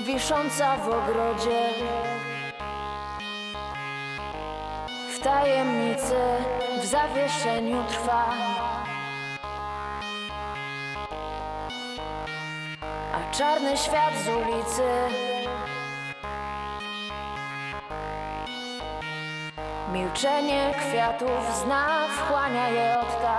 wisząca w ogrodzie. W tajemnicy, w zawieszeniu trwa. A czarny świat z ulicy Milczenie kwiatów zna, wchłania je od tak